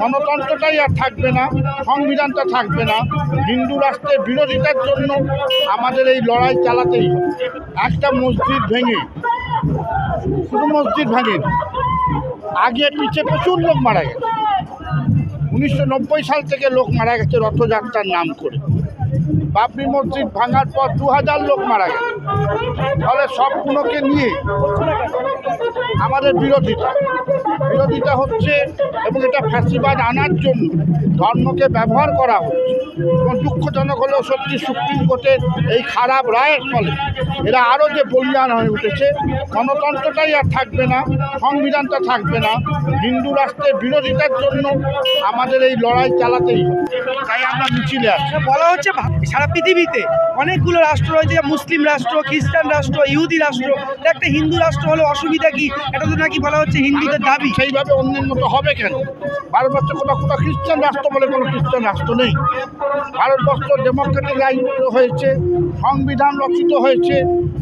গণতন্ত্রটাই আর থাকবে না, সংবিধানটা থাকবে না। হিন্দু রাষ্ট্রের বিরোধিতার জন্য আমাদের এই লড়াই চালাতেই একটা মসজিদ ভেঙে, শুধু মসজিদ ভাঙে আগে পিছে প্রচুর লোক মারা গেছে। উনিশশো নব্বই সাল থেকে লোক মারা গেছে রথযাত্রার নাম করে। বাবরি মসজিদ ভাঙার পর দু হাজার লোক মারা গেছে। ফলে সবগুলোকে নিয়ে আমাদের বিরোধিতা। বিরোধিতা হচ্ছে এবং এটা ফ্যাসিবাদ আনার জন্য ধর্মকে ব্যবহার করা হচ্ছে। এবং দুঃখজনক হলেও সত্যি সুপ্রিম কোর্টের এই খারাপ রায়ের ফলে এরা আরও যে বলিয়ান হয়ে উঠেছে, গণতন্ত্রটাই আর থাকবে না, সংবিধানটা থাকবে না। হিন্দু রাষ্ট্রের বিরোধিতার জন্য আমাদের এই লড়াই চালাতেই তাই আমরা মিছিলে আছি। বলা হচ্ছে সারা পৃথিবীতে অনেকগুলো রাষ্ট্র রয়েছে মুসলিম রাষ্ট্র, খ্রিস্টান রাষ্ট্র, ইহুদি রাষ্ট্র। একটা হিন্দু রাষ্ট্র হলে অসুবিধা কি? এটা তো নাকি বলা হচ্ছে হিন্দুদের দাবি। সেইভাবে অন্যের মতো হবে কেন? ভারতবর্ষ কোথাও কোথাও খ্রিস্টান রাষ্ট্র বলে কোনো খ্রিস্টান রাষ্ট্র নেই। ভারতবর্ষ ডেমোক্রেটিক হয়েছে সংবিধান রচিত হয়েছে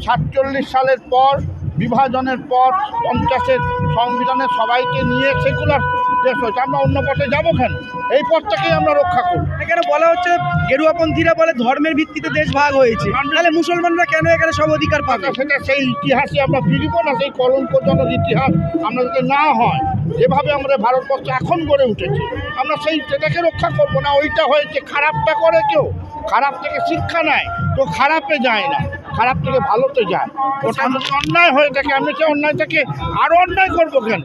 সাতচল্লিশ সালের পর বিভাজনের পর পঞ্চাশের সংবিধানের সবাইকে নিয়ে সেকুলার দেশ হয়েছে আমরা অন্য পথে যাব কেন? এই পথটাকেই আমরা রক্ষা করব। এখানে বলা হচ্ছে গেরুয়াপন্থীরা বলে ধর্মের ভিত্তিতে দেশ ভাগ হয়েছে। তাহলে মুসলমানরা কেন এখানে সব অধিকার পাবে? সেটা সেই ইতিহাসে আমরা ফিরিব না সেই কলঙ্কজনক ইতিহাস আমরা যাতে না হয় যেভাবে আমরা ভারতবর্ষ এখন গড়ে উঠেছে আমরা সেই সেটাকে রক্ষা করব না। ওইটা হয়েছে খারাপটা করে কেউ খারাপ থেকে শিক্ষা নেয় তো খারাপে যায় না খারাপ থেকে ভালোতে যায়। ওটা অন্যায় হয়ে থাকে আমি সেই অন্যায়টাকে আরও অন্যায় করব কেন?